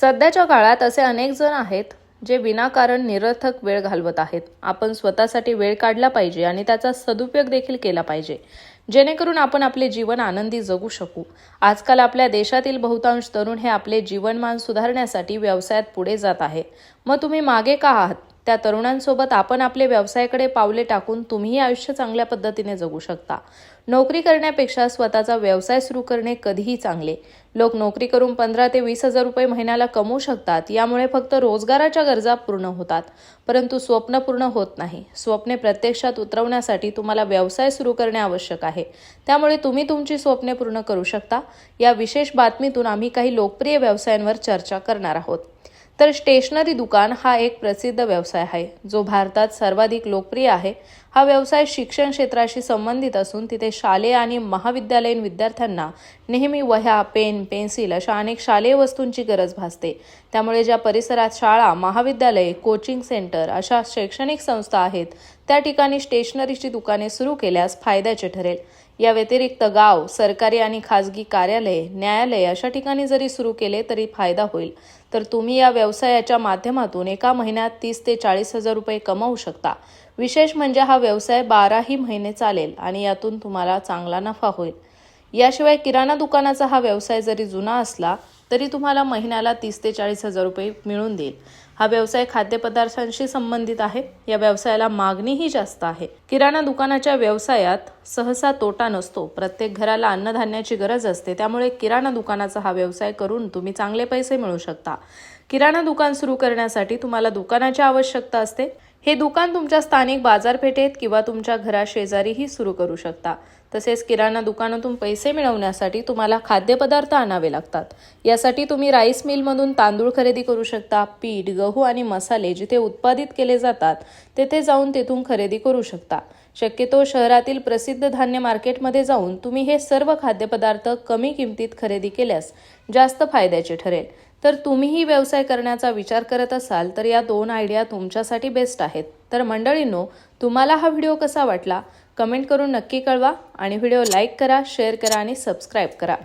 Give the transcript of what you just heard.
सध्याच्या काळात असे अनेक जण आहेत जे विनाकारण निरर्थक वेळ घालवत आहेत. आपण स्वतःसाठी वेळ काढला पाहिजे आणि त्याचा सदुपयोग देखील केला पाहिजे. जेणेकरून आपण आपले जीवन आनंदी जगू शकू. आजकाल आपल्या देशातील बहुतांश तरुण हे आपले जीवनमान सुधारण्यासाठी व्यवसायात पुढे जात आहे मग तुम्ही मागे का आहात? त्या तरुणांसोबत आपण आपले व्यवसायाकडे पावले टाकून तुम्हीही आयुष्य चांगल्या पद्धतीने जगू शकता. नोकरी करण्यापेक्षा स्वतःचा व्यवसाय सुरू करणे कधीही चांगले. लोक नोकरी करून पंधरा ते वीस हजार रुपये महिन्याला कमवू शकतात यामुळे फक्त रोजगाराच्या गरजा पूर्ण होतात. परंतु स्वप्न पूर्ण होत नाही. स्वप्ने प्रत्यक्षात उतरवण्यासाठी तुम्हाला व्यवसाय सुरू करणे आवश्यक आहे. त्यामुळे तुम्ही तुमची स्वप्ने पूर्ण करू शकता. या विशेष बातमीतून आम्ही काही लोकप्रिय व्यवसायांवर चर्चा करणार आहोत. तर स्टेशनरी दुकान हा एक प्रसिद्ध व्यवसाय आहे जो भारतात सर्वाधिक लोकप्रिय आहे. हा व्यवसाय शिक्षण क्षेत्राशी संबंधित असून तिथे शालेय आणि महाविद्यालयीन विद्यार्थ्यांना नेहमी वह्या पेन पेन्सिल अशा अनेक शालेय वस्तूंची गरज भासते. त्यामुळे ज्या परिसरात शाळा महाविद्यालये कोचिंग सेंटर अशा शैक्षणिक संस्था आहेत त्या ठिकाणी स्टेशनरीची दुकाने सुरू केल्यास फायद्याचे ठरेल. या व्यतिरिक्त गाव सरकारी आणि खाजगी कार्यालये न्यायालय अशा ठिकाणी जरी सुरू केले तरी फायदा होईल. तर तुम्ही या व्यवसायाच्या माध्यमातून एका महिन्यात तीस ते चाळीस हजार रुपये कमावू शकता. विशेष म्हणजे हा व्यवसाय बाराही महिने चालेल आणि यातून तुम्हाला चांगला नफा होईल. याशिवाय किराणा दुकानाचा हा व्यवसाय जरी जुना असला तरी तुम्हाला महिन्याला तीस ते चाळीस हजार रुपये मिळून देईल. हा व्यवसाय खाद्यपदार्थांशी संबंधित आहे. या व्यवसायाला मागणीही जास्त आहे. किराणा दुकानाच्या व्यवसायात सहसा तोटा नसतो. प्रत्येक घराला अन्नधान्याची गरज असते. त्यामुळे किराणा दुकानाचा हा व्यवसाय करून तुम्ही चांगले पैसे मिळू शकता. किराणा दुकान सुरू करण्यासाठी तुम्हाला दुकानाची आवश्यकता असते. हे दुकान तुमच्या स्थानिक बाजारपेठेत किंवा तुमच्या घराशेजारीही सुरू करू शकता. तसेच किराणा दुकानातून पैसे मिळवण्यासाठी तुम्हाला खाद्यपदार्थ आणावे लागतात. यासाठी तुम्ही राईस मिलमधून तांदूळ खरेदी करू शकता पीठ गहू आणि मसाले जिथे उत्पादित केले जातात तेथे जाऊन तेथून खरेदी करू शकता. शक्यतो शहरातील प्रसिद्ध धान्य मार्केटमध्ये जाऊन तुम्ही हे सर्व खाद्यपदार्थ कमी किमतीत खरेदी केल्यास जास्त फायद्याचे ठरेल. तर तुम्हीही व्यवसाय करण्याचा विचार करत असाल तर या दोन आयडिया तुमच्यासाठी बेस्ट आहेत. तर मंडळींनो तुम्हाला हा व्हिडिओ कसा वाटला? कमेंट करून नक्की कळवा आणि व्हिडिओ लाईक करा शेअर करा आणि सबस्क्राईब करा.